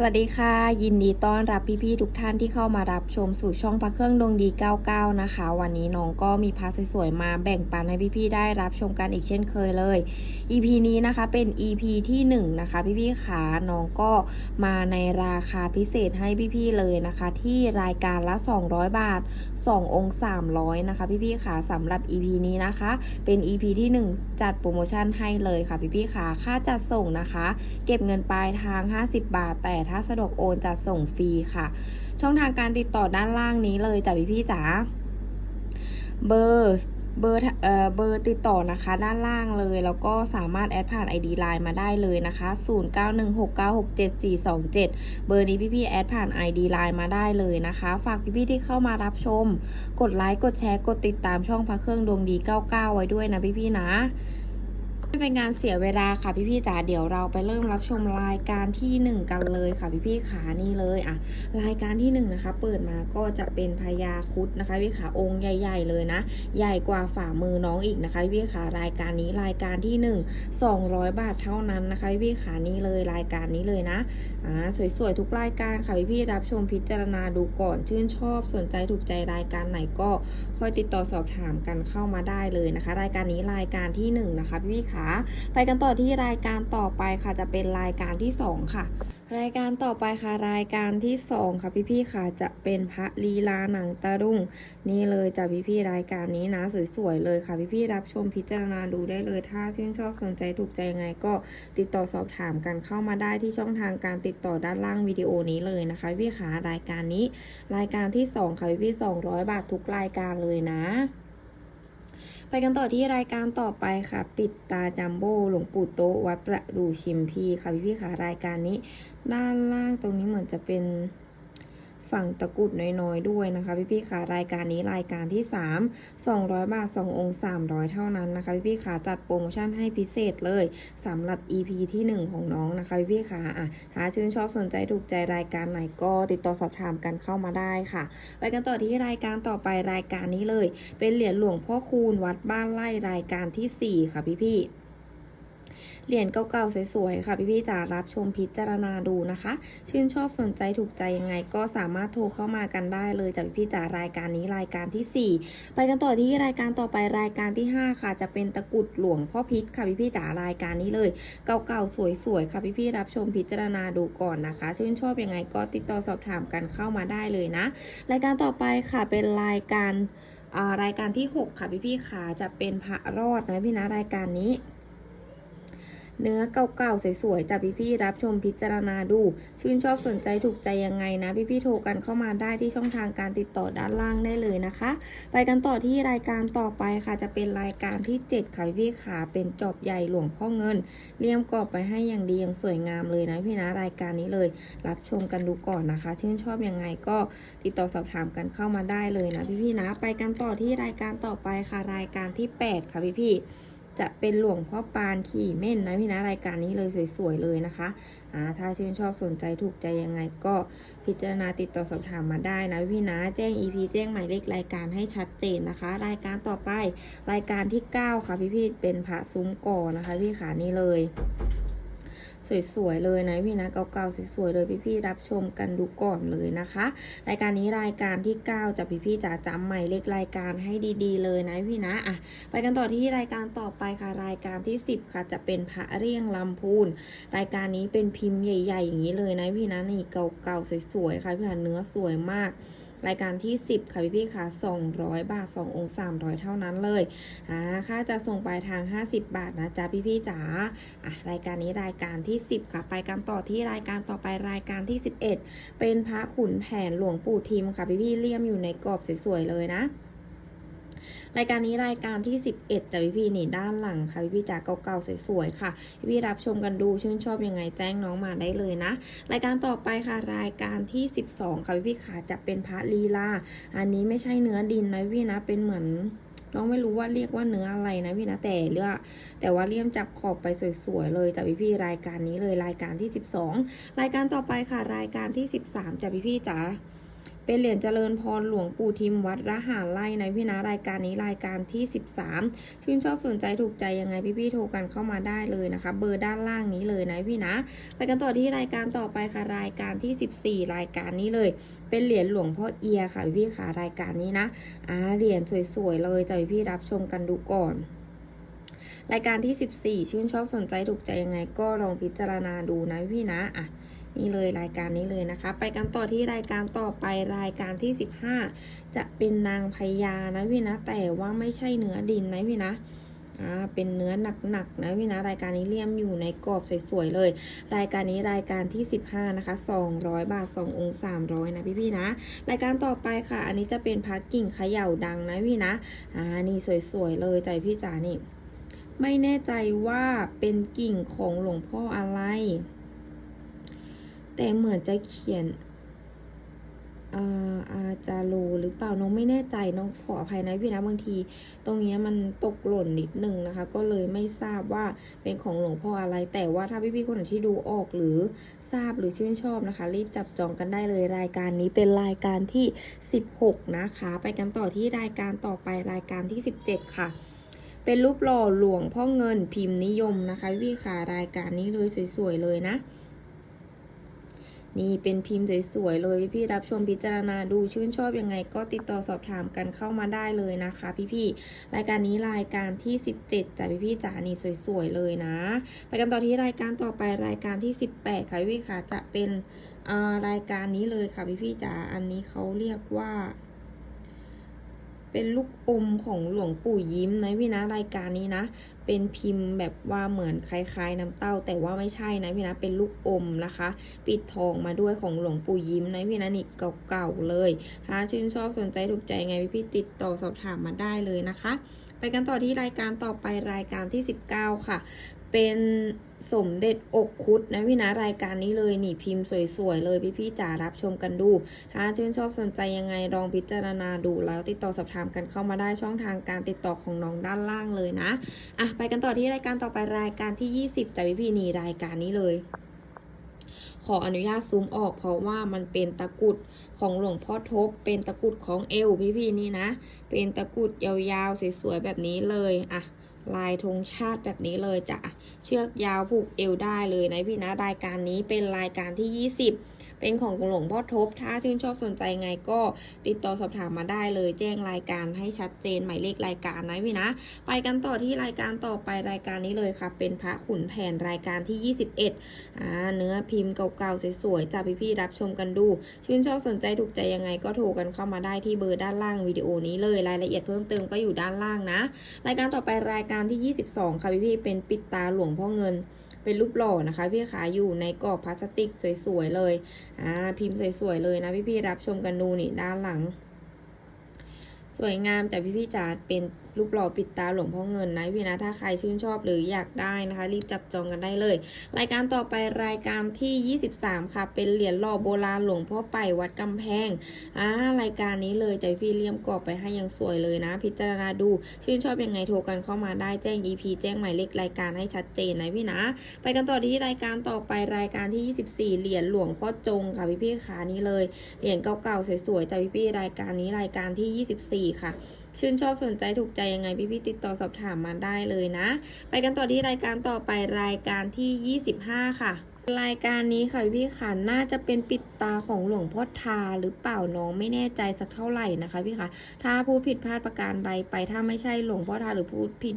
สวัสดีค่ะ ยินดีต้อนรับพี่ๆทุกท่านที่เข้ามารับชมสู่ช่องพระเครื่องดวงดี 99 นะคะ วันนี้น้องก็มีพาสวยๆมาแบ่งปันให้พี่ๆได้รับชมกันอีกเช่นเคยเลย EP นี้นะคะเป็น EP ที่ 1 นะคะ พี่ๆขาน้องก็มาในราคาพิเศษให้พี่ๆเลยนะคะ ที่รายการละ 200 บาท 2 องค์ 300 นะคะ พี่ๆขาสำหรับ EP นี้นะคะ เป็น EP ที่ 1 จัดโปรโมชั่นให้เลยค่ะพี่ๆขาค่าจัดส่งนะคะ เก็บเงินปลายทาง 50 บาทแต่ถ้าสะดวกโอนจะส่งฟรีค่ะ ช่องทางการติดต่อด้านล่างนี้เลยจ้ะพี่พี่จ๋าเบอร์เบอร์เอ่อเบอร์ติดต่อนะคะด้านล่างเลย แล้วก็สามารถแอดผ่าน ID Line มาได้เลยนะคะ 0916967427 เบอร์นี้พี่พี่ๆแอดผ่าน ID Line มาได้เลยนะคะ ฝากพี่พี่ๆที่เข้ามารับชม กดไลค์กดแชร์กดติดตามช่องพระเครื่องดวงดี 99 ไว้ด้วยนะพี่พี่ๆนะ ไม่เป็นการเสียเวลาค่ะพี่ๆจ๋าเดี๋ยวเราไปเริ่มรับชมรายการที่หนึ่งกันเลยค่ะพี่ๆขานี่เลยอะรายการที่หนึ่งนะคะ เปิดมาก็จะเป็นพญาคุดนะคะพี่ขาองค์ใหญ่ ๆ เลยนะ ใหญ่กว่าฝ่ามือน้องอีกนะคะพี่ขารายการนี้รายการที่หนึ่ง200 บาทเท่านั้นนะคะพี่ขานี่เลยรายการนี้เลยนะอ่าสวยๆทุกรายการค่ะพี่ๆรับชมพิจารณาดูก่อนชื่นชอบสนใจถูกใจรายการไหนก็ค่อยติดต่อสอบถามกันเข้ามาได้เลยนะคะ รายการนี้รายการที่หนึ่งนะคะพี่ขาไปกันต่อที่รายการต่อไปค่ะจะเป็นรายการที่ 2 ค่ะ รายการต่อไปค่ะรายการที่ 2 ค่ะพี่ๆค่ะจะเป็นพระลีลาหนังตะรุ่ง นี่เลยจ้ะพี่ๆรายการนี้นะสวยๆเลยค่ะพี่ๆรับชมพิจารณาดูได้เลย ถ้าชื่นชอบสนใจถูกใจยังไงก็ติดต่อสอบถามกันเข้ามาได้ที่ช่องทางการติดต่อด้านล่างวิดีโอนี้เลยนะคะพี่ๆค่ะรายการนี้ รายการที่ 2 ค่ะพี่ๆ200 บาททุกรายการเลยนะ ไปกันต่อที่รายการต่อไปค่ะ ปิดตาจัมโบ้หลวงปู่โตะวัดประดูชิมพีค่ะพี่พี่ๆค่ะรายการนี้ ด้านล่างตรงนี้เหมือนจะเป็น ฝั่งตะกุดน้อยๆด้วยนะคะพี่พี่ๆค่ะรายการนี้รายการที่ 3 200 บาท 2 องค์ 300 เท่านั้นนะคะพี่พี่ๆค่ะจัดโปรโมชั่นให้พิเศษเลยสำหรับ EP ที่ 1 ของน้องนะคะพี่พี่ๆค่ะอะถ้าชื่นชอบสนใจถูกใจรายการไหนก็ติดต่อสอบถามกันเข้ามาได้ค่ะ ไปกันต่อที่รายการต่อไปรายการนี้เลย เป็นเหรียญหลวงพ่อคูณวัดบ้านไร่รายการทีสี่4 ค่ะพี่พี่ๆ เหรียญเก่าๆสวยๆค่ะพี่ๆจะรับชมพิจารณาดูนะคะ ชื่นชอบสนใจถูกใจยังไง ก็สามารถโทรเข้ามากันได้เลยจากพี่ๆจ๋ารายการนี้รายการทีสี่ 4 ไปกันต่อที่รายการต่อไปรายการที่ 5 ค่ะ จะเป็นตะกุดหลวงพ่อพิษค่ะพี่ๆจ๋ารายการนี้เลย เก่าๆสวยๆค่ะพี่ๆรับชมพิจารณาดูก่อนนะคะ ชื่นชอบยังไงก็ติดต่อสอบถามกันเข้ามาได้เลยนะ รายการต่อไปค่ะเป็นรายการอ่ารายการที่ 6 ค่ะพี่พี่ๆค่ะจะเป็นพระรอดนะพี่นะรายการนี้ เนื้อเก่าๆสวยๆจากพี่ๆรับชมพิจารณาดู ชื่นชอบสนใจถูกใจยังไงนะ พี่ๆโทรกันเข้ามาได้ที่ช่องทางการติดต่อด้านล่างได้เลยนะคะ ไปกันต่อที่รายการต่อไปค่ะจะเป็นรายการที่ 7 ค่ะพี่ๆขาเป็นจอบใหญ่หลวงพ่อเงินเลี่ยมกรอบไปให้อย่างดีอย่างสวยงามเลยนะพี่นะรายการนี้เลย รับชมกันดูก่อนนะคะ ชื่นชอบยังไงก็ติดต่อสอบถามกันเข้ามาได้เลยนะพี่ๆนะ ไปกันต่อที่รายการต่อไปค่ะรายการที่ 8 ค่ะพี่ๆ จะเป็นหลวงพ่อปานขี่เม่นนะพี่นะรายการนี้เลยสวยๆเลยนะคะอ่าถ้าชื่นชอบสนใจถูกใจยังไงก็พิจารณาติดต่อสอบถามมาได้นะพี่นะแจ้ง EP แจ้งหมายเลขรายการให้ชัดเจนนะคะ รายการต่อไปรายการที่ 9 ค่ะพี่พี่เป็นพระซุ้มก่อนะคะ พี่ขานี่เลย สวยๆเลยนะพี่นะเก่าๆสวยๆเลยพี่ๆรับชมกันดูก่อนเลยนะคะ รายการนี้รายการที่ 9จะพี่ๆจะจำหมายเลขรายการให้ดีๆ เลยนะพี่นะอะไปกันต่อที่รายการต่อไปค่ะรายการที่ 10 ค่ะ จะเป็นพระเรียงลำพูน รายการนี้เป็นพิมพ์ใหญ่ ๆ อย่างนี้เลยนะพี่นะนี่เก่าๆสวยๆค่ะพี่คะเนื้อสวยมาก รายการที่ 10 ค่ะพี่พี่ๆค่ะ200 บาท 2 องค์ 300 เท่านั้นเลยอ่าค่าจะส่งปลายทาง 50 บาทนะจ๊ะพี่พี่ๆจ๋าอะรายการนี้รายการที่ 10 ค่ะ ไปกันต่อที่รายการต่อไปรายการที่ 11 เป็นพระขุนแผนหลวงปู่ทิมค่ะพี่พี่ๆเลี่ยมอยู่ในกรอบสวยๆเลยนะ รายการนี้รายการที่ 11จะพี่พี่นี่ด้านหลังค่ะพี่พี่จ๋าเก่าๆสวยๆค่ะพี่พี่รับชมกันดูชื่นชอบยังไงแจ้งน้องมาได้เลยนะ รายการต่อไปค่ะรายการที่ 12 ค่ะพี่พี่ขาจะเป็นพระลีลา อันนี้ไม่ใช่เนื้อดินนะพี่นะเป็นเหมือนน้องไม่รู้ว่าเรียกว่าเนื้ออะไรนะพี่นะแต่เลือกแต่ว่าเลี่ยมจับขอบไปสวยๆเลยจากพี่พี่รายการนี้เลยรายการที่ 12 รายการต่อไปค่ะ รายการที่ 13จากพี่พี่จ๋า เป็นเหรียญเจริญพรหลวงปู่ทิมวัดระหารไล่นะพี่นะรายการนี้รายการที่ 13 ชื่นชอบสนใจถูกใจยังไงพี่ๆโทรกันเข้ามาได้เลยนะคะ เบอร์ด้านล่างนี้เลยนะพี่นะ ไปกันต่อที่รายการต่อไปค่ะรายการที่ 14 รายการนี้เลย เป็นเหรียญหลวงพ่อเอียค่ะพี่ค่ะรายการนี้นะอ่าเหรียญสวยๆเลยจะพี่รับชมกันดูก่อนรายการที่ 14 ชื่นชอบสนใจถูกใจยังไงก็ลองพิจารณาดูนะพี่นะ อะ นี่เลยรายการนี้เลยนะคะ ไปกันต่อที่รายการต่อไปรายการที่ 15 จะเป็นนางพญานะพี่นะ แต่ว่าไม่ใช่เนื้อดินนะพี่นะอ่าเป็นเนื้อหนักๆนะพี่นะรายการนี้เลี่ยมอยู่ในกรอบสวยๆเลย รายการนี้รายการที่ 15นะคะ200 บาท 2 องค์ 300 นะพี่ๆนะ รายการต่อไปค่ะ อันนี้จะเป็นพักกิ่งเขย่าดังนะพี่นะอ่านี่สวยๆเลยใจพี่จ๋านี่ ไม่แน่ใจว่าเป็นกิ่งของหลวงพ่ออะไร แต่เหมือนจะเขียนอาอาจาโลหรือเปล่าน้องไม่แน่ใจน้องขออภัยนะพี่นะบางที ตรงนี้มันตกหล่นนิดนึงนะคะ ก็เลยไม่ทราบว่าเป็นของหลวงพ่ออะไร แต่ว่าถ้าพี่ๆคนไหนที่ดูออกหรือทราบหรือชื่นชอบนะคะ รีบจับจองกันได้เลยรายการนี้เป็นรายการที่ 16 นะคะ ไปกันต่อที่รายการต่อไปรายการที่ 17 ค่ะ เป็นรูปหล่อหลวงพ่อเงินพิมพ์นิยมนะคะพี่ๆค่ะรายการนี้เลยสวยๆเลยนะ นี่เป็นพิมพ์สวยๆเลย พี่ๆรับชมพิจารณาดูชื่นชอบยังไง ก็ติดต่อสอบถามกันเข้ามาได้เลยนะคะ พี่ๆรายการนี้รายการที่ 17จ้ะพี่ๆจ๋านี่สวยๆเลยนะ ไปกันต่อที่รายการต่อไปรายการที่ 18ค่ะพี่ๆค่ะจะเป็นอ่ารายการนี้เลยค่ะพี่ๆจ๋าอันนี้เขาเรียกว่า เป็นลูกอมของหลวงปู่ยิ้มนะพี่นะรายการนี้นะ เป็นพิมพ์แบบว่าเหมือนคล้ายๆ น้ำเต้า แต่ว่าไม่ใช่นะพี่นะเป็นลูกอมนะคะ ปิดทองมาด้วยของหลวงปู่ยิ้มนะพี่นะนี่เก่าๆเลยถ้าชื่นชอบสนใจถูกใจไงพี่ๆติดต่อสอบถามมาได้เลยนะคะ ไปกันต่อที่รายการต่อไปรายการที่ 19 ค่ะ เป็นสมเด็จอกคุดนะพี่นะรายการนี้เลยนี่พิมพ์สวยๆเลยพี่ๆจ๋ารับชมกันดู ถ้าชื่นชอบสนใจยังไงลองพิจารณาดูแล้วติดต่อสอบถามกันเข้ามาได้ช่องทางการติดต่อของน้องด้านล่างเลยนะอะไปกันต่อที่รายการต่อไปรายการที่ 20จ้ะพี่ๆนี่รายการนี้เลยขออนุญาตซูมออกเพราะว่ามันเป็นตะกุดของหลวงพ่อทบ เป็นตะกุดของเอวพี่ๆนี่นะ เป็นตะกุดยาวๆสวยๆแบบนี้เลย อะ ลายธงชาติแบบนี้เลยจ้ะ เชือกยาวผูกเอวได้เลยนะพี่นะ รายการนี้เป็นรายการที่ 20 เป็นของหลวงพ่อทบ ถ้าชื่นชอบสนใจไงก็ติดต่อสอบถามมาได้เลย แจ้งรายการให้ชัดเจนหมายเลขรายการนะพี่นะ ไปกันต่อที่รายการต่อไปรายการนี้เลยค่ะ เป็นพระขุนแผนรายการที่ 21อ่าเนื้อพิมพ์เก่าๆสวยๆจะพี่ๆรับชมกันดู ชื่นชอบสนใจถูกใจยังไงก็โทรกันเข้ามาได้ที่เบอร์ด้านล่างวิดีโอนี้เลยรายละเอียดเพิ่มเติมก็อยู่ด้านล่างนะ รายการต่อไปรายการที่ 22 ค่ะพี่ๆเป็นปิดตาหลวงพ่อเงิน เป็นรูปหล่อนะคะ พี่ขาอยู่ในกรอบพลาสติกสวยๆเลย อ่าพิมพ์สวยๆเลยนะพี่ๆรับชมกันดูนี่ด้านหลัง สวยงามแต่พี่ๆจ๋าเป็นรูปหล่อปิดตาหลวงพ่อเงินนะพี่นะถ้าใครชื่นชอบหรืออยากได้นะคะ รีบจับจองกันได้เลย รายการต่อไปรายการที่ 23 ค่ะ เป็นเหรียญหล่อโบราณหลวงพ่อไปวัดกำแพงอ่ารายการนี้เลยใจพี่เลี่ยมกรอบไปให้ยังสวยเลยนะ พิจารณาดูชื่นชอบยังไงโทรกันเข้ามาได้แจ้ง EP แจ้งหมายเลขรายการให้ชัดเจนนะพี่นะ ไปกันต่อที่รายการต่อไปรายการที่ 24 เหรียญหลวงพ่อจงค่ะพี่ๆขานี้เลยเหรียญเก่าๆสวยๆจากพี่รายการนี้รายการที่ 24ค่ะ ชื่นชอบสนใจถูกใจยังไงพี่ๆติดต่อสอบถามมาได้เลยนะ ไปกันต่อที่รายการต่อไปรายการที่ 25 ค่ะ รายการนี้ค่ะพี่ๆค่ะน่าจะเป็นปิดตาของหลวงพ่อทาหรือเปล่าน้องไม่แน่ใจสักเท่าไหร่นะคะพี่คะถ้าพูดผิดพลาดประการใดไป ถ้าไม่ใช่หลวงพ่อทาหรือพูดผิด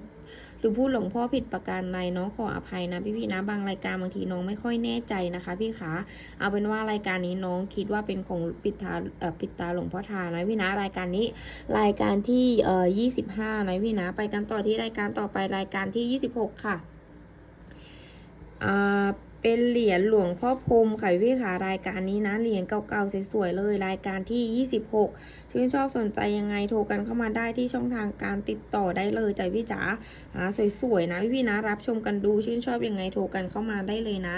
หรือพูดหลวงพ่อผิดประการใดน้องขออภัยนะพี่ๆนะบางรายการบางทีน้องไม่ค่อยแน่ใจนะคะ พี่คะเอาเป็นว่ารายการนี้น้องคิดว่าเป็นของปิดตาปิดตาหลวงพ่อทานะพี่นะรายการนี้รายการที่เอ่อ25นะพี่นะไปกันต่อที่รายการต่อไปรายการที่26ค่ะอ่า เป็นเหรียญหลวงพ่อพรมค่ะพี่ค่ะรายการนี้นะเหรียญเก่าๆสวยๆเลย รายการที่ 26 ชื่นชอบสนใจยังไงโทรกันเข้ามาได้ที่ช่องทางการติดต่อได้เลยใจพี่จ๋าอ่าสวยๆนะพี่ๆนะรับชมกันดูชื่นชอบยังไงโทรกันเข้ามาได้เลยนะ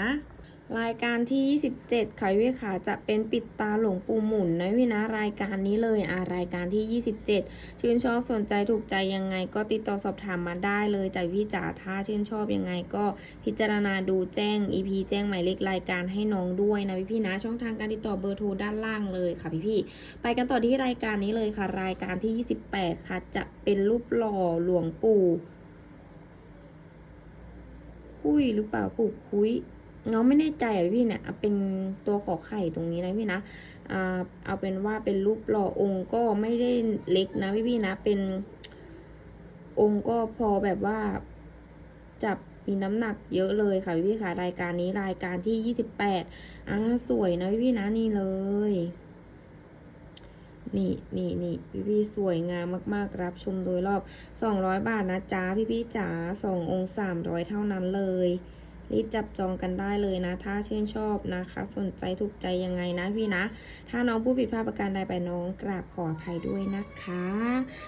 รายการที่ 27ค่ะพี่ขาจะเป็นปิดตาหลวงปู่หมุนนะพี่นะรายการนี้เลยอ่ารายการที่ 27 ชื่นชอบสนใจถูกใจยังไง ก็ติดต่อสอบถามมาได้เลยจากพี่จ๋าถ้าชื่นชอบยังไง ก็พิจารณาดูแจ้ง EP แจ้งหมายเลขรายการให้น้องด้วยนะพี่พี่ๆนะช่องทางการติดต่อเบอร์โทรด้านล่างเลยค่ะพี่พี่ๆไปกันต่อที่รายการนี้เลยค่ะ รายการที่ 28 ค่ะ จะเป็นรูปหล่อหลวงปู่คุยหรือเปล่าปู่คุย น้องไม่แน่ใจอะพี่เนี่ยเอาเป็นตัวขอไข่ตรงนี้นะพี่นะอ่าเอาเป็นว่าเป็นรูปหล่อองค์ก็ไม่ได้เล็กนะพี่พี่นะ เป็น องค์ก็พอแบบว่าจับมีน้ำหนักเยอะเลยค่ะพี่พี่ค่ะรายการนี้รายการที่ยี่สิบแปดอ่าสวยนะพี่พี่นะนี่เลย นี่นี่นี่พี่พี่สวยงามมากๆ รับชมโดยรอบ200บาทนะจ๊ะพี่พี่จ๋าสององค์300เท่านั้นเลย รีบจับจองกันได้เลยนะ ถ้าชื่นชอบนะคะ สนใจถูกใจยังไงนะพี่นะ ถ้าน้องผู้ผิดพลาดประการใดไปน้องกราบขออภัยด้วยนะคะ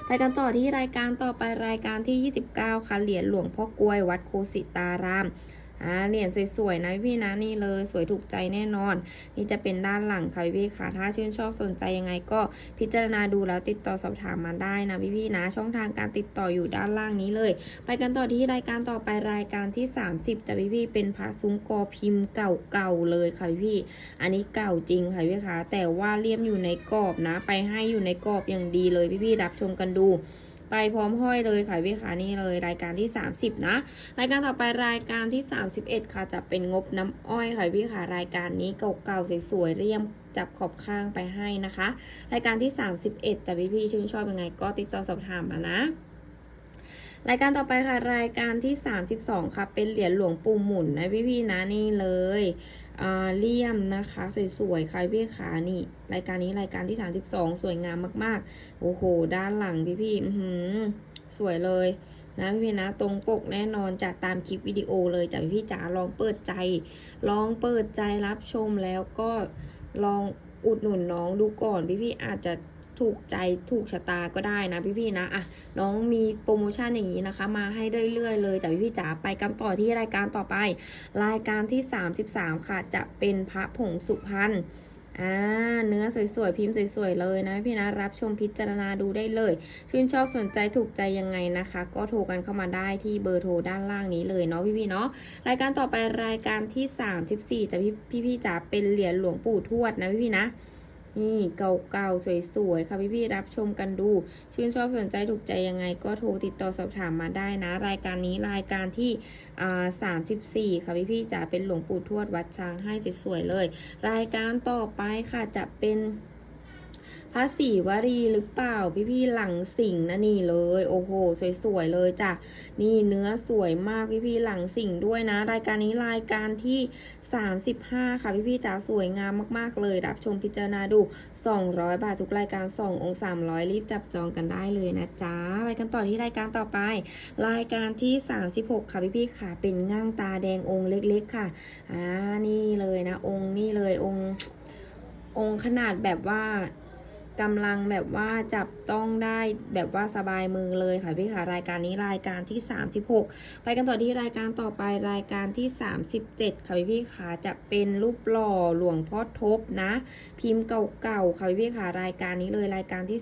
ไปกันต่อที่รายการต่อไปรายการที่ 29 ค่ะเหรียญหลวงพ่อกลวยวัดโคสิตาราม อ่าเหรียญสวยๆนะพี่นะนี่เลยสวยถูกใจแน่นอน นี่จะเป็นด้านหลังค่ะพี่ค่ะถ้าชื่นชอบสนใจยังไงก็พิจารณาดูแล้วติดต่อสอบถามมาได้นะพี่ๆนะ ช่องทางการติดต่ออยู่ด้านล่างนี้เลย ไปกันต่อที่รายการต่อไปรายการที่ 30จะพี่ๆเป็นพระซุ้มกอพิมพ์เก่าๆเลยค่ะพี่อันนี้เก่าจริงค่ะพี่ค่ะแต่ว่าเลี่ยมอยู่ในกรอบนะ ไปให้อยู่ในกรอบอย่างดีเลยพี่ๆรับชมกันดู ไปพร้อมห้อยเลยค่ะพี่ขานี่เลยรายการที่ 30 นะ รายการต่อไปรายการที่ 31 ค่ะจะเป็นงบน้ำอ้อยค่ะพี่ค่ะรายการนี้เก่าๆสวยๆเรียมจับขอบข้างไปให้นะคะ รายการที่ 31จะพี่ๆชื่นชอบยังไงก็ติดต่อสอบถามมานะรายการต่อไปค่ะ รายการที่ 32 ค่ะ เป็นเหรียญหลวงปู่หมุนนะพี่ๆนะนี่เลย เลี่ยมนะคะสวยๆค่ะพี่ขานี่ รายการนี้รายการที่ 32 สวยงามมากๆ โอ้โห ด้านหลังพี่ๆสวยเลยนะพี่นะตรงปกแน่นอนจากตามคลิปวิดีโอเลยจากพี่จ๋าลองเปิดใจ ลองเปิดใจรับชมแล้วก็ลองอุดหนุนน้องดูก่อนพี่ๆอาจจะ ถูกใจถูกชะตาก็ได้นะพี่ๆนะอะน้องมีโปรโมชั่นอย่างนี้นะคะ มาให้เรื่อยๆเลยแต่พี่ๆจ๋าไปกันต่อที่รายการต่อไป รายการที่ 33 ค่ะ จะเป็นพระผงสุพรรณอ่าเนื้อสวยๆ พิมพ์สวยๆ เลยนะพี่นะรับชมพิจารณาดูได้เลย ชื่นชอบสนใจถูกใจยังไงนะคะ ก็โทรกันเข้ามาได้ที่เบอร์โทรด้านล่างนี้เลยเนาะพี่ๆเนาะรายการต่อไปรายการที่ 34จะพี่พี่ๆจ๋าเป็นเหรียญหลวงปู่ทวดนะพี่ๆนะ นี่เก่าๆ สวยๆ ค่ะพี่ๆ รับชมกันดู ชื่นชอบสนใจถูกใจยังไง ก็โทรติดต่อสอบถามมาได้นะ รายการนี้รายการที่สามสิบสี่ค่ะพี่ๆจ๋าเป็นหลวงปู่ทวดวัดช้างให้สวยๆเลย รายการต่อไปค่ะจะเป็น ระศรีวรีหรือเปล่า พี่ๆหลังสิงนะนี่เลย โอ้โห สวยๆเลยจ้ะ นี่เนื้อสวยมากพี่ๆหลังสิงด้วยนะ รายการนี้รายการที่ 35 ค่ะ พี่ๆจ๋าสวยงามมากๆเลย รับชมพิจารณาดู 200 บาททุกรายการ 2 องค์ 300 รีบจับจองกันได้เลยนะจ๊ะ ไปกันต่อที่รายการต่อไป รายการที่ 36 ค่ะพี่ๆค่ะ เป็นง่างตาแดงองค์เล็กๆ ค่ะอ่านี่เลยนะองค์นี่เลยองค์องค์ขนาดแบบว่า กำลังแบบว่าจับต้องได้แบบว่าสบายมือเลยค่ะพี่ค่ะรายการนี้รายการที่ 36 ไปกันต่อที่รายการต่อไปรายการที่ 37 ค่ะพี่พี่ค่ะจะเป็นรูปหล่อหลวงพ่อทบนะ พิมพ์เก่าๆค่ะพี่พี่ค่ะรายการนี้เลยรายการที่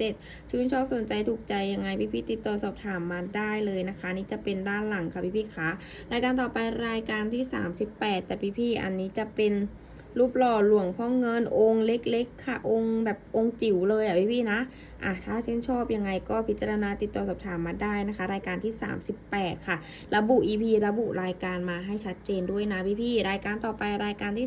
37 ชื่นชอบสนใจถูกใจยังไงพี่พี่ติดต่อสอบถามมาได้เลยนะคะ นี่จะเป็นด้านหลังค่ะพี่พี่ค่ะรายการต่อไปรายการที่ 38แต่พี่พี่อันนี้จะเป็น รูปหล่อหลวงพ่อเงินองค์เล็ก ๆ ค่ะ องค์แบบองค์จิ๋วเลยอะพี่พี่ๆนะอะถ้าชื่นชอบยังไงก็พิจารณาติดต่อสอบถามมาได้นะคะ รายการที่ 38 ค่ะ ระบุ EP ระบุรายการมาให้ชัดเจนด้วยนะพี่พี่ๆรายการต่อไปรายการที่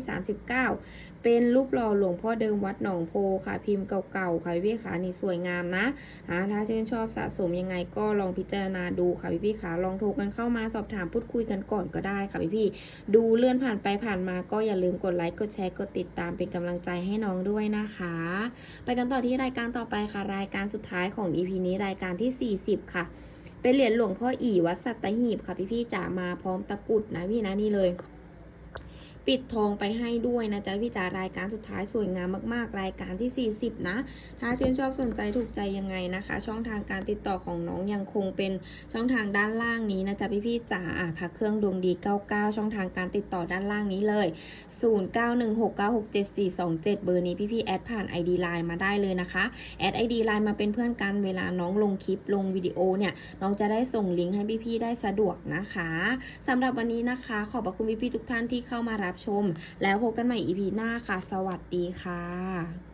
39 เป็นรูปหล่อหลวงพ่อเดิมวัดหนองโพค่ะ พิมพ์เก่าๆค่ะพี่พี่ๆค่ะนี่สวยงามนะอะถ้าชื่นชอบสะสมยังไงก็ลองพิจารณาดูค่ะพี่พี่ๆค่ะลองโทรกันเข้ามาสอบถามพูดคุยกันก่อนก็ได้ค่ะพี่พี่ๆดูเลื่อนผ่านไปผ่านมาก็อย่าลืมกดไลค์กดแชร์กดติดตามเป็นกำลังใจให้น้องด้วยนะคะ ไปกันต่อที่รายการต่อไปค่ะ รายการสุดท้ายของ EP นี้รายการที่ 40 ค่ะ เป็นเหรียญหลวงพ่ออีวัดสัตหีบค่ะพี่ๆจ๋ามาพร้อมตะกุดนะพี่นะนี่เลย ปิดทองไปให้ด้วยนะจ๊ะพี่จ๋ารายการสุดท้ายสวยงามมากๆ รายการที่ 40 นะ ถ้าชื่นชอบสนใจถูกใจยังไงนะคะ ช่องทางการติดต่อของน้องยังคงเป็นช่องทางด้านล่างนี้นะจ๊ะพี่ๆจ๋าอะพระเครื่องดวงดี 99 ช่องทางการติดต่อด้านล่างนี้เลย 0916967427 เบอร์นี้พี่ๆแอดผ่าน ID Line มาได้เลยนะคะแอด ID Line มาเป็นเพื่อนกันเวลาน้องลงคลิปลงวิดีโอเนี่ยน้องจะได้ส่งลิงก์ให้พี่ๆได้สะดวกนะคะสำหรับวันนี้นะคะ ขอบพระคุณพี่ๆทุกท่านที่เข้ามารับรับชม แล้วพบกันใหม่ EP หน้าค่ะ สวัสดีค่ะ